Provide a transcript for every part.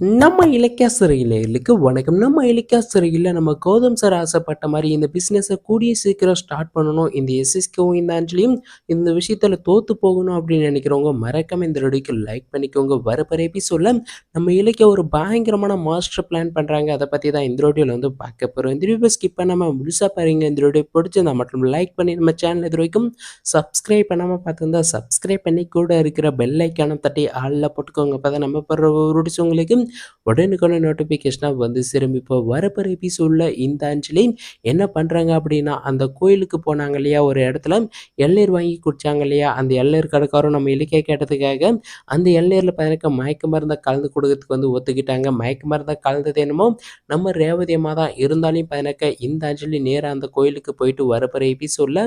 நம்ம இலக்கிய சிறையிலேருக்கு வணக்கம். நம்ம இலக்கிய சிறையில் நம்ம கௌதம் சார் ஆசைப்பட்ட மாதிரி இந்த பிஸ்னஸை கூடிய சீக்கிரம் ஸ்டார்ட் பண்ணணும். இந்த எஸ்.எஸ்.கேவும், இந்த அஞ்சலியும் இந்த விஷயத்தில் தோற்று போகணும் அப்படின்னு நினைக்கிறவங்க மறக்காம இந்த வீடியோக்கு லைக் பண்ணிக்கோங்க. வரப்போற சொல்ல நம்ம இலக்கிய ஒரு பயங்கரமான மாஸ்டர் பிளான் பண்ணுறாங்க அதை பற்றி தான் இந்த ரோடியோவில் வந்து பார்க்க போகிறோம் இந்த வீடியோவ ஸ்கிப் பண்ணாமல் முழுசா பாருங்க. இந்த ரோடியோ பிடிச்சிருந்தா மட்டும் லைக் பண்ணி நம்ம சேனல் இதுவரைக்கும் சப்ஸ்கிரைப் பண்ணாமல் பார்த்துருந்தா சப்ஸ்கிரைப் பண்ணி கூட இருக்கிற பெல் ஐக்கான தட்டி ஆளில் போட்டுக்கோங்க. அப்பதான் நம்ம போடுற ஒரு உங்களுக்கு உடனுக்குடன் நோட்டிஃபிகேஷனாக வந்து சேரும். இப்போ வரப்போற எபிசோட்ல இந்த அஞ்சலி என்ன பண்றாங்க அப்படின்னா, அந்த கோயிலுக்கு போனாங்க இல்லையா? ஒரு இடத்துல இளநீர் வாங்கி குடிச்சாங்க இல்லையா? அந்த இளநீர் கடைக்காரரும் நம்ம இலக்கிய கேட்டதுக்காக அந்த இளநீர்ல பார்த்தீங்கன்னா மயக்க மருந்தை கலந்து கொடுக்கறதுக்கு வந்து ஒத்துக்கிட்டாங்க. மயக்க மருந்தை கலந்தது என்னமோ நம்ம ரேவதியமாக தான். இருந்தாலும் பார்த்தீங்கன்னாக்கா இந்த அஞ்சலி நேரா அந்த கோயிலுக்கு போயிட்டு வரப்போகிற எபிசோடில்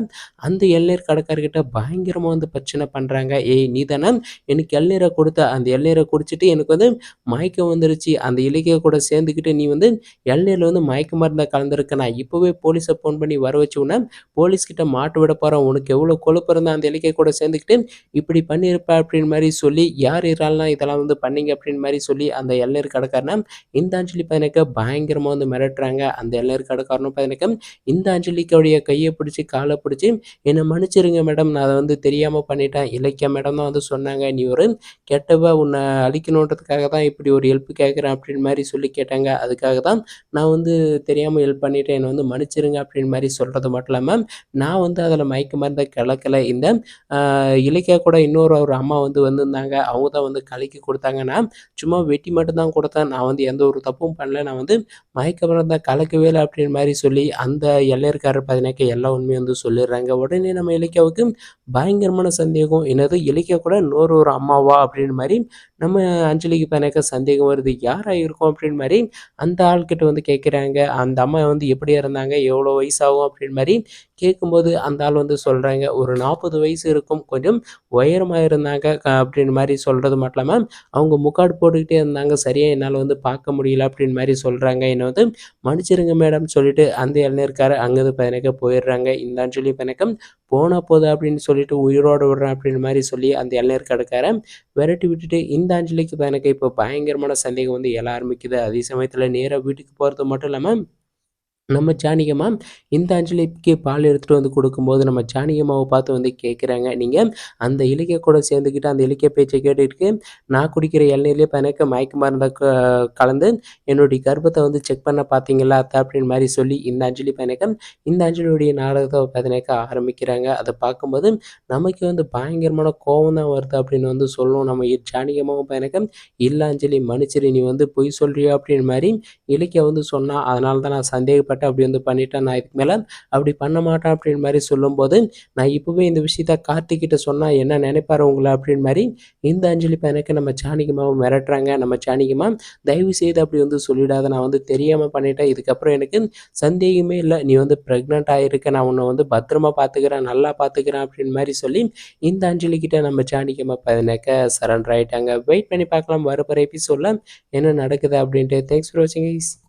அந்த இளநீர் கடைக்காரர்கிட்ட பயங்கரமா வந்து பிரச்சனை பண்றாங்க. "ஏய் நீ தானே எனக்கு இளநீர கொடுத்த அந்த இளநீர குடிச்சிட்டு எனக்கு வந்து மயக்க மயக்கம் வந்துருச்சு. அந்த இலக்கியா கூட சேர்ந்துக்கிட்டு நீ வந்து இளநீர்ல வந்து மயக்க மருந்தை கலந்திருக்க. நான் இப்போவே போலீஸை ஃபோன் பண்ணி வர வச்சு உடனே போலீஸ்கிட்ட மாட்டு விட போகிறேன் உனக்கு எவ்வளோ கொழுப்பு இருந்தால் அந்த இலக்கியா கூட சேர்ந்துக்கிட்டு இப்படி பண்ணியிருப்ப" அப்படின்னு மாதிரி சொல்லி, "யார் யாரெல்லாம் இதெல்லாம் வந்து பண்ணிங்க அப்படின்னு மாதிரி சொல்லி அந்த இளநீர் கடைக்காரன இந்த அஞ்சலி பார்த்தீங்கன்னாக்கா பயங்கரமாக வந்து மிரட்டுறாங்க. அந்த இளநீர் கடைக்காரனும் பார்த்தீங்கன்னாக்கா இந்த அஞ்சலிக்கோடைய கையை பிடிச்சி காலை பிடிச்சி என்னை மன்னிச்சிருங்க மேடம். நான் அதை வந்து தெரியாமல் பண்ணிட்டேன். இலக்கிய மேடம் தான் வந்து சொன்னாங்க. நீ ஒரு கெட்டவ. உன்னை அழிக்கணுன்றதுக்காக தான் இப்படி ஒரு ஹெல்ப் கேட்குறேன் அப்படின்னு மாதிரி சொல்லி கேட்டாங்க. அதுக்காக தான் நான் வந்து தெரியாமல் ஹெல்ப் பண்ணிவிட்டேன் என்னை வந்து மன்னிச்சிருங்க அப்படின் மாதிரி சொல்கிறது மட்டும் இல்லாமல் நான் வந்து அதில் மயக்க மருந்த கலக்கலை இந்த இலக்கியா கூட இன்னொரு ஒரு அம்மா வந்து வந்திருந்தாங்க. அவங்க தான் வந்து கலக்கி கொடுத்தாங்கன்னா நான் சும்மா வெட்டி மட்டும்தான் கொடுத்தேன் நான் வந்து எந்த ஒரு தப்பும் பண்ணல. நான் வந்து மயக்க மருந்த கலக்கவே இல்லை அப்படின்னு மாதிரி சொல்லி அந்த எல்லையர்காரர் பார்த்தீங்கன்னாக்கா எல்லா உண்மையும் வந்து சொல்லிடுறாங்க. உடனே நம்ம இலக்கியாவுக்கு பயங்கரமான சந்தேகம். என்னது இலக்கியா கூட இன்னொரு ஒரு அம்மாவா? அப்படின்னு மாதிரி நம்ம அஞ்சலிக்கு பார்த்தீங்கன்னாக்கா சந்தேகம் வருது. யாராக இருக்கும் அப்படின்னு மாதிரி அந்த ஆள்கிட்ட வந்து கேட்குறாங்க. அந்த அம்மா வந்து எப்படி இருந்தாங்க? எவ்வளோ வயசாகும்? அப்படின்னு மாதிரி கேட்கும்போது அந்த ஆள் வந்து சொல்கிறாங்க ஒரு 40 வயசு இருக்கும். கொஞ்சம் உயரமாக இருந்தாங்க. அப்படின்னு மாதிரி சொல்கிறது மட்டும் இல்லாமல் அவங்க முக்காடு போட்டுக்கிட்டே இருந்தாங்க. சரியாக என்னால் வந்து பார்க்க முடியல அப்படின்னு மாதிரி சொல்கிறாங்க என்னை வந்து மன்னிச்சிருங்க மேடம் சொல்லிட்டு அந்த இளநீர்காரர் அங்கேருந்து பார்த்தீங்கன்னாக்கா போயிடுறாங்க. இந்த அஞ்சலி பயணக்கம் போனா போது அப்படின்னு சொல்லிட்டு உயிரோட விடுறேன் அப்படின்னு மாதிரி சொல்லி அந்த இளநீர் கடைக்கார விரட்டி விட்டுட்டு இந்த அஞ்சலிக்கு பார்த்தீங்கன்னாக்கா இப்போ பயங்கரமான சந்தேகம் வந்து எழ ஆரம்பிக்குது. அதே சமயத்தில் நேராக வீட்டுக்கு போகிறது மட்டும் இல்லாமல் நம்ம ஜானிகம்மா இந்த அஞ்சலிக்கு பால் எடுத்துகிட்டு வந்து கொடுக்கும்போது நம்ம ஜானிகம்மாவை பார்த்து வந்து கேட்குறாங்க. நீங்கள் அந்த இலக்கிய கூட சேர்ந்துக்கிட்டு அந்த இலக்கிய பேச்சை கேட்டுக்கிட்டு நான் குடிக்கிற இளநீர்லயே எனக்கு மயக்க மருந்த க கலந்து என்னுடைய கர்ப்பத்தை வந்து செக் பண்ண பார்த்தீங்களா அத்த?" அப்படின்னு மாதிரி சொல்லி இந்த அஞ்சலி பார்த்தீங்கன்னாக்கா இந்த அஞ்சலியுடைய நாடகத்தை பார்த்தீங்கன்னாக்கா ஆரம்பிக்கிறாங்க. அதை பார்க்கும்போது நமக்கு வந்து பயங்கரமான கோவம் தான் வருது அப்படின்னு வந்து சொல்லணும். நம்ம ஜானகி பயணக்கம் இல்லை அஞ்சலி மன்னிச்சிரு. நீ வந்து பொய் சொல்றியா?" அப்படின்னு மாதிரி இலக்கிய வந்து சொன்னால் "அதனால தான் நான் சந்தேகப்பட்டேன் சந்தேகப்பட்டு அப்படி வந்து பண்ணிட்டேன். நான் இதுக்கு மேலே அப்படி பண்ண மாட்டேன்" அப்படின்னு மாதிரி சொல்லும்போது, "நான் இப்போவே இந்த விஷயத்த கார்த்திக்கிட்ட சொன்னால் என்ன நினைப்பாரு உங்களை அப்படின்னு மாதிரி இந்த அஞ்சலி பார்த்தீங்கன்னாக்கா நம்ம ஜானகி மிரட்டுறாங்க. நம்ம ஜானகி "தயவு செய்து அப்படி வந்து சொல்லிடாத. நான் வந்து தெரியாமல் பண்ணிட்டேன். இதுக்கப்புறம் எனக்கு சந்தேகமே இல்லை நீ வந்து ப்ரெக்னென்ட் ஆகிருக்க நான் உன்னை வந்து பத்திரமா பார்த்துக்கிறேன். நல்லா பார்த்துக்கிறேன்" அப்படின்னு மாதிரி சொல்லி இந்த அஞ்சலி கிட்ட நம்ம ஜானகி அம்மா சரண்டர் ஆகிட்டாங்க வெயிட் பண்ணி பார்க்கலாம் வரப்போகிற எபிசோடில் என்ன நடக்குது அப்படின்ட்டு. தேங்க்ஸ் ஃபார் வாட்சிங்